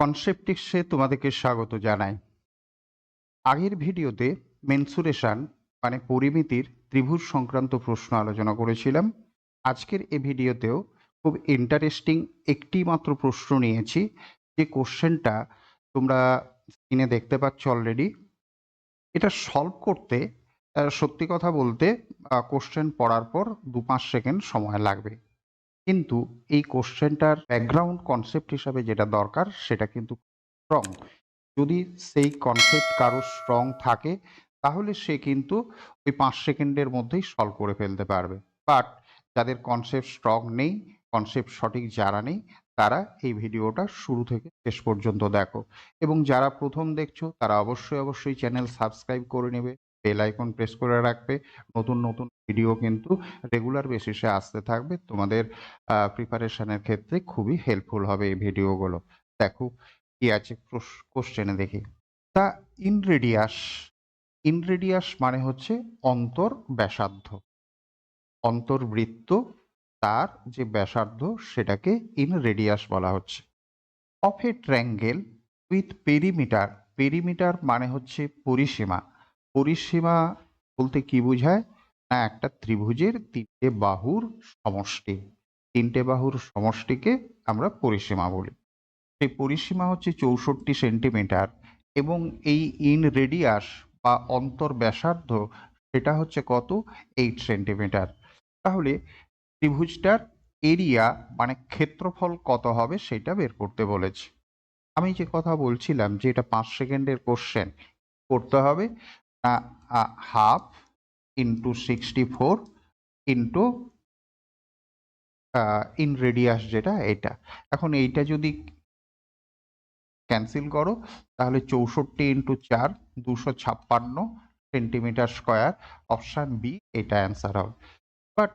কনসেপ্টিক্সে তোমাদেরকে স্বাগত জানাই। আগের ভিডিওতে মেনসুরেশন মানে পরিমিতির ত্রিভুজ সংক্রান্ত প্রশ্ন আলোচনা করেছিলাম। আজকের এ ভিডিওতেও খুব ইন্টারেস্টিং একটি মাত্র প্রশ্ন নিয়েছি। যে কোশ্চেনটা তোমরা স্ক্রিনে দেখতে পাচ্ছ অলরেডি এটা সলভ করতে সত্যি কথা বলতে কোশ্চেন পড়ার পর দু পাঁচ সেকেন্ড সময় লাগবে। কিন্তু এই কোশ্চেনটার ব্যাকগ্রাউন্ড কনসেপ্ট হিসাবে যেটা দরকার, সেটা কিন্তু স্ট্রং যদি সেই কনসেপ্ট কারও স্ট্রং থাকে, তাহলে সে কিন্তু ওই পাঁচ সেকেন্ডের মধ্যেই সলভ করে ফেলতে পারবে। বাট যাদের কনসেপ্ট স্ট্রং নেই কনসেপ্ট সঠিক যারা নেই, তারা এই ভিডিওটা শুরু থেকে শেষ পর্যন্ত দেখো। এবং যারা প্রথম দেখছ, তারা অবশ্যই অবশ্যই চ্যানেল সাবস্ক্রাইব করে নেবে। বেল আইকন প্রেস করে রাখবে। নতুন নতুন ভিডিও কিন্তু রেগুলার বেসিসে আসতে থাকবে। তোমাদের প্রিপারেশনের ক্ষেত্রে খুবই হেল্পফুল হবে এই ভিডিওগুলো দেখো কি আছে কোশ্চেনে দেখি। তা ইনরেডিয়াস ইনরেডিয়াস মানে হচ্ছে অন্তর ব্যাসার্ধ। অন্তর্বৃত্ত তার যে ব্যাসার্ধ সেটাকে ইনরেডিয়াস বলা হচ্ছে। Of a triangle with perimeter perimeter মানে হচ্ছে পরিসীমা। পরিসীমা বলতে কি বোঝায়? না, একটা ত্রিভুজের তিনটে বাহুর সমষ্টি। তিনটে বাহুর সমষ্টিকে আমরা পরিসীমা বলি। সেই পরিসীমা হচ্ছে চৌষট্টি সেন্টিমিটার এবং এই ইন রেডিয়াস বা অন্তর ব্যাসার্ধ সেটা হচ্ছে কত? Eight centimetre. তাহলে ত্রিভুজটার এরিয়া মানে ক্ষেত্রফল কত হবে সেটা বের করতে বলেছে। আমি যে কথা বলছিলাম যে এটা পাঁচ সেকেন্ডের কোশ্চেন, করতে হবে। Half into sixty four into inradius যেটা, এটা। এখন এইটা যদি ক্যান্সেল করো, তাহলে চৌষট্টি ইন্টু চার, দুশো ছাপ্পান্ন সেন্টিমিটার স্কোয়ার অপশান বি এটা অ্যান্সার হবে। বাট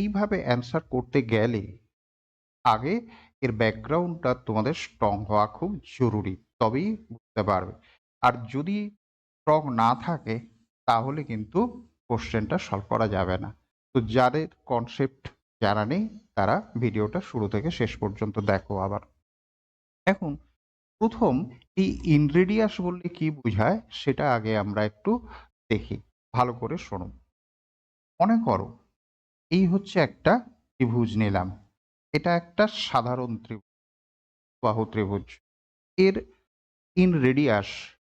এইভাবে অ্যান্সার করতে গেলে আগে এর ব্যাকগ্রাউন্ডটা তোমাদের স্ট্রং হওয়া খুব জরুরি, তবেই বুঝতে পারবে। আর যদি স্ট্রং না থাকে, তাহলে কিন্তু কোশ্চেনটা সলভ করা যাবে না। তো যাদের কনসেপ্ট জানা নেই, তারা ভিডিওটা শুরু থেকে শেষ পর্যন্ত দেখো আবার। এখন, প্রথম এই ইনগ্রেডিয়াস বললে কি বোঝায়, সেটা আগে আমরা একটু দেখি। ভালো করে শোনো। মনে করো, এই হচ্ছে একটা ত্রিভুজ নিলাম। এটা একটা সাধারণ ত্রিভুজ, বাহু ত্রিভুজ। এর ইন রেডিয়াস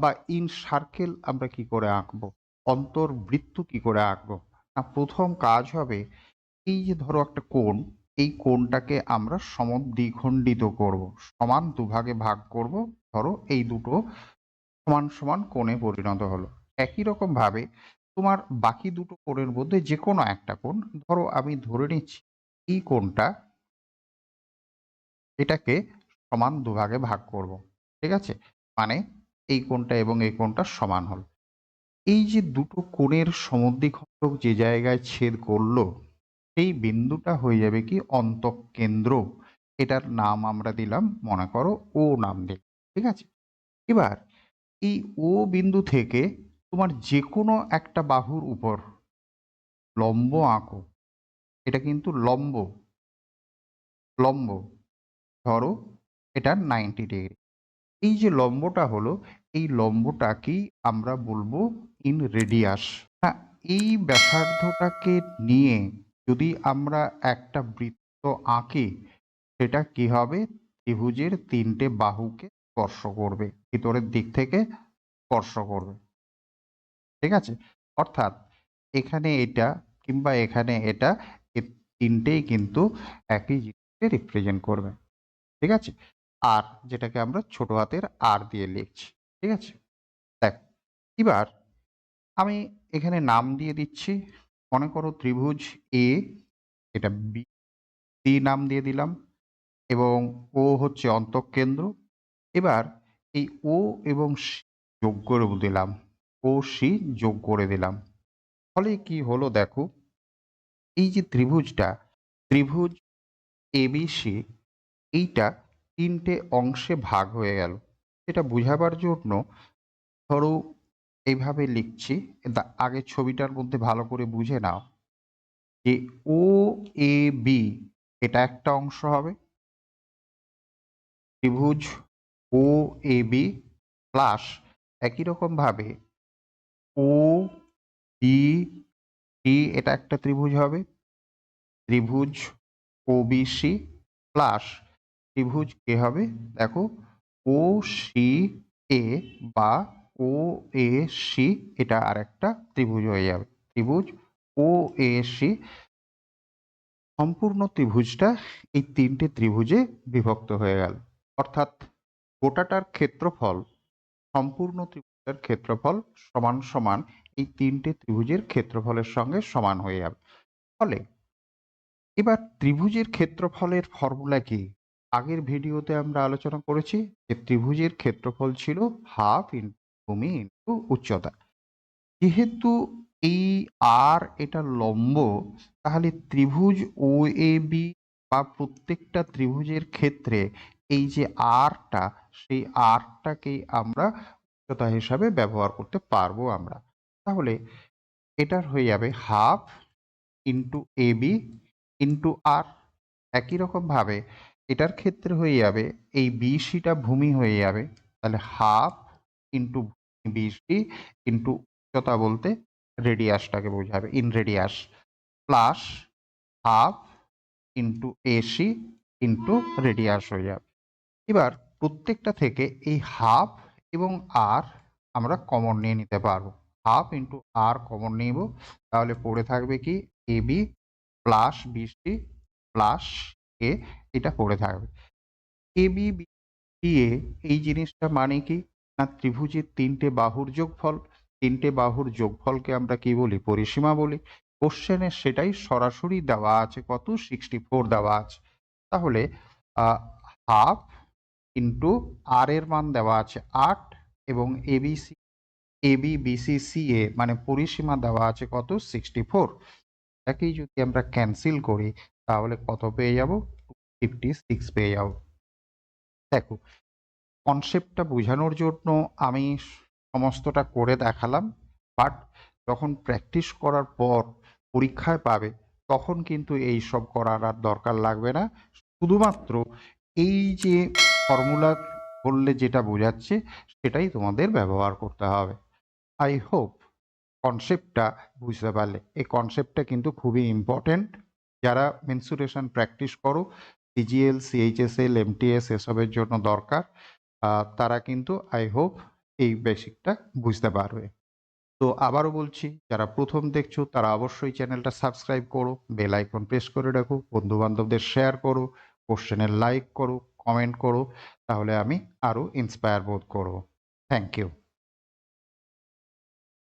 বা ইন সার্কেল আমরা কি করে আঁকবো? অন্তর্বৃত্ত কি করে আঁকবো? না, প্রথম কাজ হবে এই যে ধরো একটা কোণ, এই কোণটাকে আমরা সমদ্বিখণ্ডিত করব। সমান দুভাগে ভাগ করব, ধরো এই দুটো সমান সমান কোণে পরিণত হলো। একই রকম ভাবে তোমার বাকি দুটো কোণের মধ্যে যে কোনো একটা কোণ, ধরো আমি ধরে নিচ্ছি এই কোণটা এটাকে সমান দুভাগে ভাগ করব। ঠিক আছে? মানে এই কোণটা এবং এই কোণটা সমান হল। এই যে দুটো কোণের সমদ্বিখণ্ডক যে জায়গায় ছেদ করল, সেই বিন্দুটা হয়ে যাবে কি অন্তঃকেন্দ্র। এটার নাম আমরা দিলাম, মনে করো ও নাম দিলাম ঠিক আছে? এবার এই ও বিন্দু থেকে তোমার যে কোনো একটা বাহুর উপর লম্ব আঁকো। এটা কিন্তু লম্ব। লম্ব। ধরো এটা নাইনটি ডিগ্রি এই যে লম্বটা হলো, এই লম্বটাকেই আমরা বলব ইন রেডিয়াস হ্যাঁ এই ব্যাসার্ধটাকে নিয়ে যদি আমরা একটা বৃত্ত আঁকি, সেটা কি হবে? ত্রিভুজের তিনটে বাহুকে স্পর্শ করবে, ভিতরের দিক থেকে স্পর্শ করবে। ঠিক আছে? অর্থাৎ এখানে এটা কিংবা এখানে এটা তিনটেই কিন্তু একই জিনিসকে রিপ্রেজেন্ট করবে। ঠিক আছে? আর, যেটাকে আমরা ছোট হাতের আর দিয়ে লিখছি, ঠিক আছে? দেখ, এবার আমি এখানে নাম দিয়ে দিচ্ছি, মনে করো ত্রিভুজ এ এটা বি সি নাম দিয়ে দিলাম এবং ও হচ্ছে অন্তঃকেন্দ্র। এবার এই ও এবং সি যোগ করে দিলাম ও সি যোগ করে দিলাম। ফলে কি হলো দেখো, এই যে ত্রিভুজটা, ত্রিভুজ এবিসি এইটা তিনটে অংশে ভাগ হয়ে গেল। এটা বোঝাবার জন্য ধরো এইভাবে লিখছি আগে ছবিটার মধ্যে ভালো করে বুঝে নাও যে ও এ বি এটা একটা অংশ হবে। ত্রিভুজ ও এ বি প্লাস একই রকমভাবে ও বি ডি এটা একটা ত্রিভুজ হবে। ত্রিভুজ ও বি সি প্লাস ত্রিভুজ কে হবে? দেখো, ও, সি, এ বা ও, এ, সি, এটা আর একটা ত্রিভুজ হয়ে যাবে। ত্রিভুজ, ও, এ, সি, সম্পূর্ণ ত্রিভুজটা এই তিনটে ত্রিভুজে বিভক্ত হয়ে গেল। অর্থাৎ গোটাটার ক্ষেত্রফল, সম্পূর্ণ ত্রিভুজের ক্ষেত্রফল সমান সমান এই তিনটে ত্রিভুজের ক্ষেত্রফলের সঙ্গে সমান হয়ে যাবে। ফলে, এবার ত্রিভুজের ক্ষেত্রফলের ফর্মুলা কি? আগের ভিডিওতে আমরা আলোচনা করেছি যে ত্রিভুজের ক্ষেত্রফল ছিল হাফ ইন্টু ভূমি ইন্টু উচ্চতা। যেহেতু এই আর এটা লম্ব, তাহলে ত্রিভুজ ও এ বি বা প্রত্যেকটা ত্রিভুজের ক্ষেত্রে এই যে আরটা সেই আরটাকেই আমরা উচ্চতা হিসাবে ব্যবহার করতে পারব আমরা। তাহলে এটার হয়ে যাবে half into A B into R একই রকমভাবে এটার ক্ষেত্রে হয়ে যাবে, এই বিসিটা ভূমি হয়ে যাবে, তাহলে হাফ ইন্টু বিসি ইন্টু উচ্চতা বলতে রেডিয়াসটাকে বোঝাবে inradius plus half into AC into radius হয়ে যাবে। এবার প্রত্যেকটা থেকে এই হাফ এবং আর আমরা কমন নিয়ে নিতে পারব। হাফ ইন্টু আর কমন নিব, তাহলে পড়ে থাকবে কি A B plus BC plus A এটা পড়ে থাকবে। এ বি এ এই জিনিসটা মানে কি? না, ত্রিভুজের তিনটে বাহুর যোগফল, তিনটে বাহুর যোগফলকে আমরা কি বলি? পরিসীমা বলি। কোশ্চেনে সেটাই সরাসরি দেওয়া আছে কত? সিক্সটি ফোর দেওয়া আছে। তাহলে হাফ ইন্টু আর এর মান দেওয়া আছে আট এবং ABC AB BC C A মানে পরিসীমা দেওয়া আছে কত? সিক্সটি ফোর এটাকেই যদি আমরা ক্যান্সেল করি, তাহলে কত পেয়ে যাব? ফিফটি সিক্স পেয়ে যাব দেখো কনসেপ্টটা বোঝানোর জন্য আমি সমস্তটা করে দেখালাম বাট যখন প্র্যাকটিস করার পর পরীক্ষায় পাবে, তখন কিন্তু এই সব করার আর দরকার লাগবে না। শুধুমাত্র এই যে ফর্মুলা বললে যেটা বোঝাচ্ছে, সেটাই তোমাদের ব্যবহার করতে হবে। আই হোপ কনসেপ্টটা বুঝতে পারলে। এই কনসেপ্টটা কিন্তু খুবই ইম্পর্টেন্ট যারা মেনসুরেশন প্র্যাকটিস করো সিজিএল সিএইচএসএল এমটিএস এসবের জন্য দরকার। তারা কিন্তু আই হোপ এই বেসিকটা বুঝতে পারবে। তো আবারও বলছি, যারা প্রথম দেখছ, তারা অবশ্যই চ্যানেলটা সাবস্ক্রাইব করো বেল আইকন প্রেস করে রাখো বন্ধু বান্ধবদের শেয়ার করো কোশ্চেনের লাইক করো কমেন্ট করো, তাহলে আমি আরও ইন্সপায়ার বোধ করব। Thank you